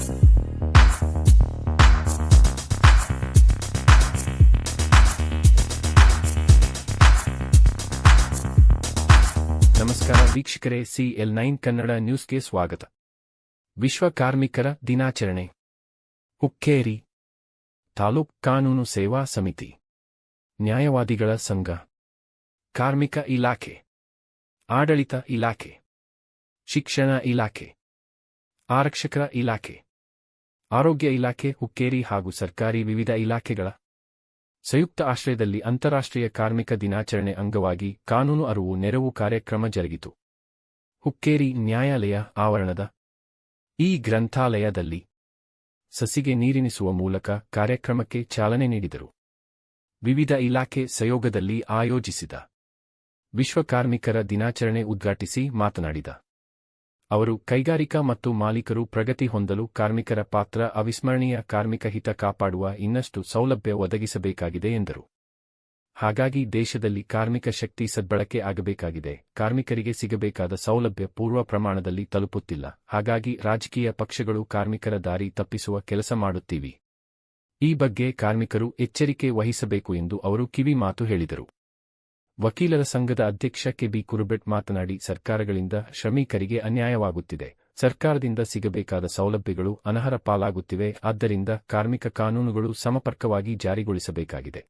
ನಮಸ್ಕಾರ ವೀಕ್ಷಕರೇ, CL nine Kannada ನ್ಯೂಸ್ಗೆ ಸ್ವಾಗತ. ವಿಶ್ವ ಕಾರ್ಮಿಕರ ದಿನಾಚರಣೆ. ಹುಕ್ಕೇರಿ, ತಾಲೂಕ್ ಕಾನೂನು ಸೇವಾ ಸಮಿತಿ, ನ್ಯಾಯವಾದಿಗಳ ಸಂಘ, ಕಾರ್ಮಿಕ ಇಲಾಖೆ, ಆಡಳಿತ ಇಲಾಖೆ, ಶಿಕ್ಷಣ ಇಲಾಖೆ, ಆರಕ್ಷಕರ ಇಲಾಖೆ. ಆರೋಗ್ಯ ಇಲಾಖೆ, ಹುಕ್ಕೇರಿ ಹಾಗೂ ಸರ್ಕಾರಿ ವಿವಿಧ ಇಲಾಖೆಗಳ ಸಂಯುಕ್ತ ಆಶ್ರಯದಲ್ಲಿ ಅಂತಾರಾಷ್ಟ್ರೀಯ ಕಾರ್ಮಿಕ ದಿನಾಚರಣೆ ಅಂಗವಾಗಿ ಕಾನೂನು ಅರಿವು ನೆರವು ಕಾರ್ಯಕ್ರಮ ಜರುಗಿತು. ಹುಕ್ಕೇರಿ ನ್ಯಾಯಾಲಯ ಆವರಣದ ಈ ಗ್ರಂಥಾಲಯದಲ್ಲಿ ಸಸಿಗೆ ನೀರಿನಿಸುವ ಮೂಲಕ ಕಾರ್ಯಕ್ರಮಕ್ಕೆ ಚಾಲನೆ ನೀಡಿದರು. ವಿವಿಧ ಇಲಾಖೆ ಸಹಯೋಗದಲ್ಲಿ ಆಯೋಜಿಸಿದ ವಿಶ್ವ ಕಾರ್ಮಿಕರ ದಿನಾಚರಣೆ ಉದ್ಘಾಟಿಸಿ ಮಾತನಾಡಿದ ಅವರು ಕೈಗಾರಿಕಾ ಮತ್ತು ಮಾಲೀಕರು ಪ್ರಗತಿ ಹೊಂದಲು ಕಾರ್ಮಿಕರ ಪಾತ್ರ ಅವಿಸ್ಮರಣೀಯ ಕಾರ್ಮಿಕ ಹಿತ ಕಾಪಾಡುವ ಇನ್ನಷ್ಟು ಸೌಲಭ್ಯ ಒದಗಿಸಬೇಕಾಗಿದೆ ಎಂದರು. ಹಾಗಾಗಿ ದೇಶದಲ್ಲಿ ಕಾರ್ಮಿಕ ಶಕ್ತಿ ಸದ್ಬಳಕೆ ಆಗಬೇಕಾಗಿದೆ. ಕಾರ್ಮಿಕರಿಗೆ ಸಿಗಬೇಕಾದ ಸೌಲಭ್ಯ ಪೂರ್ವ ಪ್ರಮಾಣದಲ್ಲಿ ತಲುಪುತ್ತಿಲ್ಲ. ಹಾಗಾಗಿ ರಾಜಕೀಯ ಪಕ್ಷಗಳು ಕಾರ್ಮಿಕರ ದಾರಿ ತಪ್ಪಿಸುವ ಕೆಲಸ ಮಾಡುತ್ತೀವಿ. ಈ ಬಗ್ಗೆ ಕಾರ್ಮಿಕರು ಎಚ್ಚರಿಕೆ ವಹಿಸಬೇಕು ಎಂದು ಅವರು ಕಿವಿ ಮಾತು ಹೇಳಿದರು. ವಕೀಲರ ಸಂಘದ ಅಧ್ಯಕ್ಷ ಕೆಬಿ ಕುರುಬೆಟ್ ಮಾತನಾಡಿ, ಸರ್ಕಾರಗಳಿಂದ ಶ್ರಮಿಕರಿಗೆ ಅನ್ಯಾಯವಾಗುತ್ತಿದೆ. ಸರ್ಕಾರದಿಂದ ಸಿಗಬೇಕಾದ ಸೌಲಭ್ಯಗಳು ಅನರ್ಹ ಪಾಲಾಗುತ್ತಿವೆ. ಆದ್ದರಿಂದ ಕಾರ್ಮಿಕ ಕಾನೂನುಗಳು ಸಮಪರ್ಕವಾಗಿ ಜಾರಿಗೊಳಿಸಬೇಕಾಗಿದೆ.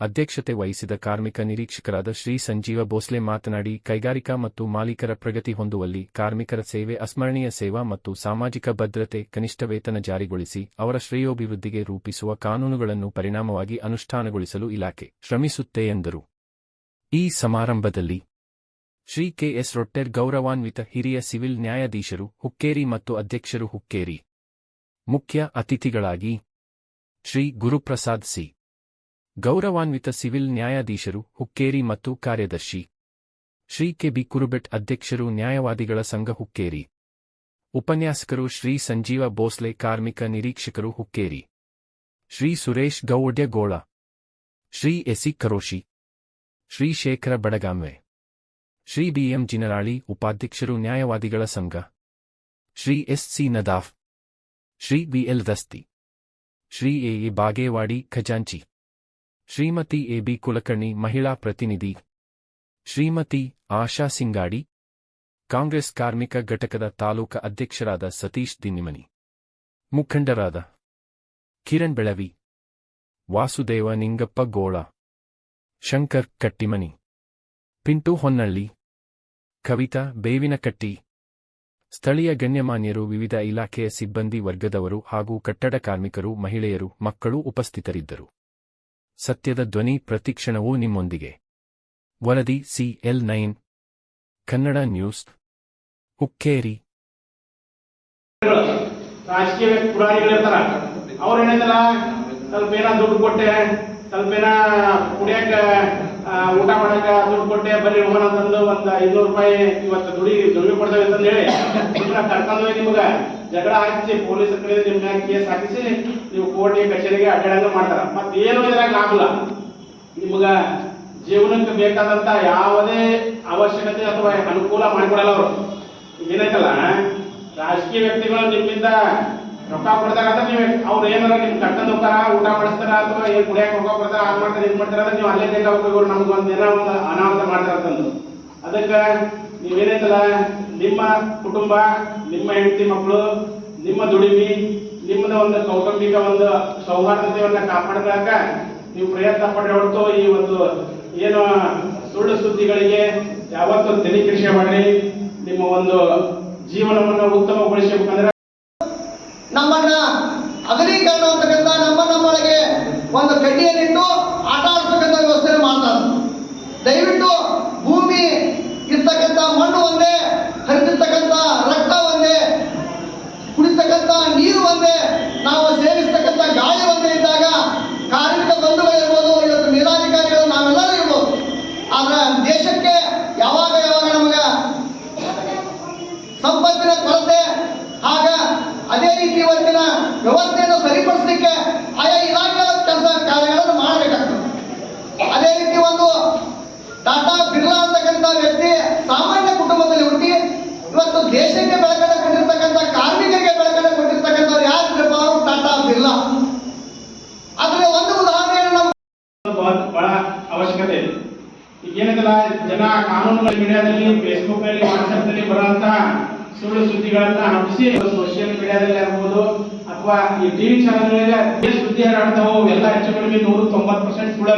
ಅಧ್ಯಕ್ಷತೆ ವಹಿಸಿದ ಕಾರ್ಮಿಕ ನಿರೀಕ್ಷಕರಾದ ಶ್ರೀ ಸಂಜೀವ ಭೋಸ್ಲೆ ಮಾತನಾಡಿ, ಕೈಗಾರಿಕಾ ಮತ್ತು ಮಾಲೀಕರ ಪ್ರಗತಿ ಹೊಂದುವಲ್ಲಿ ಕಾರ್ಮಿಕರ ಸೇವೆ ಅಸ್ಮರಣೀಯ ಸೇವಾ ಮತ್ತು ಸಾಮಾಜಿಕ ಭದ್ರತೆ ಕನಿಷ್ಠ ವೇತನ ಜಾರಿಗೊಳಿಸಿ, ಅವರ ಶ್ರೇಯೋಭಿವೃದ್ಧಿಗೆ ರೂಪಿಸುವ ಕಾನೂನುಗಳನ್ನು ಪರಿಣಾಮವಾಗಿ ಅನುಷ್ಠಾನಗೊಳಿಸಲು ಇಲಾಖೆ ಶ್ರಮಿಸುತ್ತೆ ಎಂದರು. ಈ ಸಮಾರಂಭದಲ್ಲಿ ಶ್ರೀ ಕೆಎಸ್ ರೊಟ್ಟೆರ್ ಗೌರವಾನ್ವಿತ ಹಿರಿಯ ಸಿವಿಲ್ ನ್ಯಾಯಾಧೀಶರು ಹುಕ್ಕೇರಿ ಮತ್ತು ಅಧ್ಯಕ್ಷರು ಹುಕ್ಕೇರಿ ಮುಖ್ಯ ಅತಿಥಿಗಳಾಗಿ ಶ್ರೀ ಗುರುಪ್ರಸಾದ್ ಸಿ. ಗೌರವಾನ್ವಿತ ಸಿವಿಲ್ ನ್ಯಾಯಾಧೀಶರು ಹುಕ್ಕೇರಿ ಮತ್ತು ಕಾರ್ಯದರ್ಶಿ ಶ್ರೀ ಕೆ ಬಿ ಕುರುಬೆಟ್ ಅಧ್ಯಕ್ಷರು ನ್ಯಾಯವಾದಿಗಳ ಸಂಘ ಹುಕ್ಕೇರಿ ಉಪನ್ಯಾಸಕರು ಶ್ರೀ ಸಂಜೀವ ಬೋಸ್ಲೆ ಕಾರ್ಮಿಕ ನಿರೀಕ್ಷಕರು ಹುಕ್ಕೇರಿ ಶ್ರೀ ಸುರೇಶ್ ಗೌಡ್ಯಗೋಳ ಶ್ರೀ ಎಸಿ ಕರೋಶಿ ಶ್ರೀ ಶೇಖರ ಬಡಗಾಮ್ವೆ ಶ್ರೀ ಬಿಎಂ ಜಿನರಾಳಿ, ಉಪಾಧ್ಯಕ್ಷರು, ನ್ಯಾಯವಾದಿಗಳ ಸಂಘ. Shri S C Nadaf. Shri BL Dasti Shri A A Bagewadi, ಖಜಾಂಚಿ. ಶ್ರೀಮತಿ ಎ ಬಿ ಕುಲಕರ್ಣಿ, ಮಹಿಳಾ ಪ್ರತಿನಿಧಿ. ಶ್ರೀಮತಿ ಆಶಾ ಸಿಂಗಾಡಿ. ಕಾಂಗ್ರೆಸ್ ಕಾರ್ಮಿಕ ಘಟಕದ ತಾಲೂಕ ಅಧ್ಯಕ್ಷರಾದ ಸತೀಶ್ ದಿನ್ನಿಮನಿ. ಮುಖಂಡರಾದ ಕಿರಣ್ ಬೆಳವಿ. ವಾಸುದೇವ ನಿಂಗಪ್ಪ ಗೋಳ. ಶಂಕರ್ ಕಟ್ಟಿಮನಿ. ಪಿಂಟು ಹೊನ್ನಳ್ಳಿ. ಕವಿತಾ ಬೇವಿನಕಟ್ಟಿ. ಸ್ಥಳೀಯ ಗಣ್ಯಮಾನ್ಯರು ವಿವಿಧ ಇಲಾಖೆಯ ಸಿಬ್ಬಂದಿ ವರ್ಗದವರು ಹಾಗೂ ಕಟ್ಟಡ ಕಾರ್ಮಿಕರು, ಮಹಿಳೆಯರು, ಮಕ್ಕಳು ಉಪಸ್ಥಿತರಿದ್ದರು. ಸತ್ಯದ ಧ್ವನಿ ಪ್ರತಿಕ್ಷಣವೂ ನಿಮ್ಮೊಂದಿಗೆ. ವರದಿ CL nine. Kannada news. Hukkeri. ರಾಜಕೀಯ ಪುರಾಣಿಗಳಿರ್ತಾರ ಅವ್ರ ಏನಿದಲ್ಲ ಸ್ವಲ್ಪ ಏನಾದ್ರು ದುಡ್ಡು ಕೊಟ್ಟೆ. ಸ್ವಲ್ಪ ಏನ ಕುಡಿಯಕ ಊಟ ಮಾಡಕ ದುಡ್ಡು ಕೊಟ್ಟೆ, ಬರೀ ವಿಮಾನ ತಂದು ಒಂದ್ ಐನೂರು ರೂಪಾಯಿ ಇವತ್ತು ದುಡಿ, ದುಡಿಮೆ ಕೊಡ್ತೇವೆ ಅಂತ ಹೇಳಿ ನಿಮ್ಮನ್ನ ಕರ್ಕೊಂಡು ನಿಮ್ಗ ಜಗಳ ಹಾಕಿಸಿ, ಪೊಲೀಸ್ ಕಡೆ ನಿಮ್ ಮ್ಯಾಗ ಕೇಸ್ ಹಾಕಿಸಿ, ನೀವು ಕೋರ್ಟ್ ಕಚೇರಿಗೆ ಅಡ್ಡಾಡಂಗ ಮಾಡ್ತಾರ. ಮತ್ತೇನು ಇದ್ರಾಗ ಲಾಭ ನಿಮ್ಗ ಜೀವನಕ್ಕೆ ಬೇಕಾದಂತ ಯಾವುದೇ ಅವಶ್ಯಕತೆ ಅಥವಾ ಅನುಕೂಲ ಮಾಡಿಕೊಡಲ್ಲ ಅವರು. ಏನೈತಲ್ಲ ರಾಜಕೀಯ ವ್ಯಕ್ತಿಗಳು ನಿಮ್ಮಿಂದ ರೊಕ್ಕ ಕೊಡ್ತಾರ ಅಂದ್ರೆ ನೀವು ಅವ್ರು ಏನಾರ ನಿಮ್ ಕರ್ಕೊಂಡ್ ಹೋಗ್ತಾರ, ಊಟ ಮಾಡಿಸ್ತಾರ ಅಥವಾ ಏನ್ ಕುಡಿಯಕ್ ರೊಕ್ಕ ಕೊಡ್ತಾರ ಅದ್ ಮಾಡ್ತಾರ, ಇದ್ ಮಾಡ್ತಾರ ಅಂದ್ರೆ ನೀವು ಅಲ್ಲೇ ಕೈಲ ಹೋಗಿ ನಮ್ಗೆ ಒಂದ್ ಏನೋ ಒಂದು ಅನಾಹುತ ಮಾಡ್ತಾರ ಅಂತಂದು ಅದಕ್ಕ ನೀವೇನೈತಲ್ಲ ನಿಮ್ಮ ಕುಟುಂಬ, ನಿಮ್ಮ ಹೆಂಡತಿ ಮಕ್ಕಳು ನಿಮ್ಮ ದುಡಿಮೆ ನಿಮ್ಮದ ಒಂದು ಕೌಟುಂಬಿಕ ಒಂದು ಸೌಹಾರ್ದತೆಯನ್ನ ಕಾಪಾಡ್ಕೊಳಕ ನೀವು ಪ್ರಯತ್ನ ಪಡ್ರೆ ಹೊರತು ಈ ಒಂದು ಏನು ಸುಳ್ಳು ಸುದ್ದಿಗಳಿಗೆ ಯಾವತ್ತೂ ತಲೆ ಕೃಷಿ ಮಾಡ್ರಿ ನಿಮ್ಮ ಒಂದು ಜೀವನವನ್ನು ಉತ್ತಮಗೊಳಿಸಬೇಕಂದ್ರೆ ಅಗಲೀಕರಣ ಅಂತಕ್ಕಂಥ ನಮ್ಮ ನಮ್ಮೊಳಗೆ ಒಂದು ಕಡ್ಡಿಯನ್ನಿಟ್ಟು ಆಟ ಆಡ್ತಕ್ಕಂಥ ವ್ಯವಸ್ಥೆ ಮಾಡ್ತಾರೆ. ದಯವಿಟ್ಟು ಭೂಮಿ ಇರ್ತಕ್ಕಂಥ ಮಣ್ಣು ಒಂದೇ, ಹರಿದಿರ್ತಕ್ಕಂಥ ರಕ್ತ ಒಂದೇ, ಕುಡಿತಕ್ಕಂಥ ನೀರು ಒಂದೇ, ನಾವು ಸೇವಿಸ್ತಕ್ಕಂಥ ಗಾಳಿ ಒಂದೇ ಇದ್ದಾಗ ಕಾರ್ಮಿಕ ಬಂಧುಗಳಿರ್ಬೋದು ಇವತ್ತು ಮೇಲಾಧಿಕಾರಿಗಳು ನಾವೆಲ್ಲರೂ ಇರ್ಬೋದು. ಆದ್ರೆ ದೇಶಕ್ಕೆ ಯಾವಾಗ ಯಾವಾಗ ನಮಗೆ ಸಂಪತ್ತಿನ ಕೊರತೆ, ಆಗ ಅದೇ ರೀತಿ ಇವತ್ತಿನ ವ್ಯವಸ್ಥೆಯನ್ನು ಸರಿಪಡಿಸಲಿಕ್ಕೆ ಆಯಾ ಇಲಾಖೆಗಳ ಕೆಲಸ ಕಾರ್ಯಗಳನ್ನು ಮಾಡಬೇಕಾಗ್ತದೆ. ಅದೇ ರೀತಿ ಒಂದು ಟಾಟಾ ಬಿರ್ಲಾ ಅಂತಕ್ಕಂಥ ವ್ಯಕ್ತಿ ಸಾಮಾನ್ಯ ಕುಟುಂಬದಲ್ಲಿ ಹುಟ್ಟಿ ಇವತ್ತು ದೇಶಕ್ಕೆ ಬೆಳಕನ್ನು ಕೊಟ್ಟಿರ್ತಕ್ಕಂಥ, ಕಾರ್ಮಿಕರಿಗೆ ಬೆಳಕನ್ನು ಕೊಟ್ಟಿರ್ತಕ್ಕಂಥವ್ರು ಯಾರು ಕೃಪಾರು ಟಾಟಾ ಬಿರ್ಲಾ. ಆದರೆ ಒಂದು ಉದಾಹರಣೆ ಬಹಳ ಅವಶ್ಯಕತೆ ಇದೆ. ಈಗೇನದಲ್ಲ ಜನ ಕಾನೂನು ಮೀಡಿಯಾದಲ್ಲಿ ಫೇಸ್ಬುಕ್ನಲ್ಲಿ ವಾಟ್ಸ್ಆಪ್ನಲ್ಲಿ ಬರುವಂತಹ ಸುಳ್ಳು ಸುದ್ದಿಗಳನ್ನ ಹಬ್ಬಿಸಿ ಸೋಷಿಯಲ್ ಮೀಡಿಯಾದಲ್ಲಿ ಆಗ್ಬೋದು ಅಥವಾ ಈ ಟಿವಿ ಚಾನೆಲ್ ಸುದ್ದಿ ಹರಡ್ತಾವೋ ಎಲ್ಲ ಹೆಚ್ಚು ಕಡಿಮೆ ನೂರು ತೊಂಬತ್ತು ಪರ್ಸೆಂಟ್ ಸುಳ್ಳು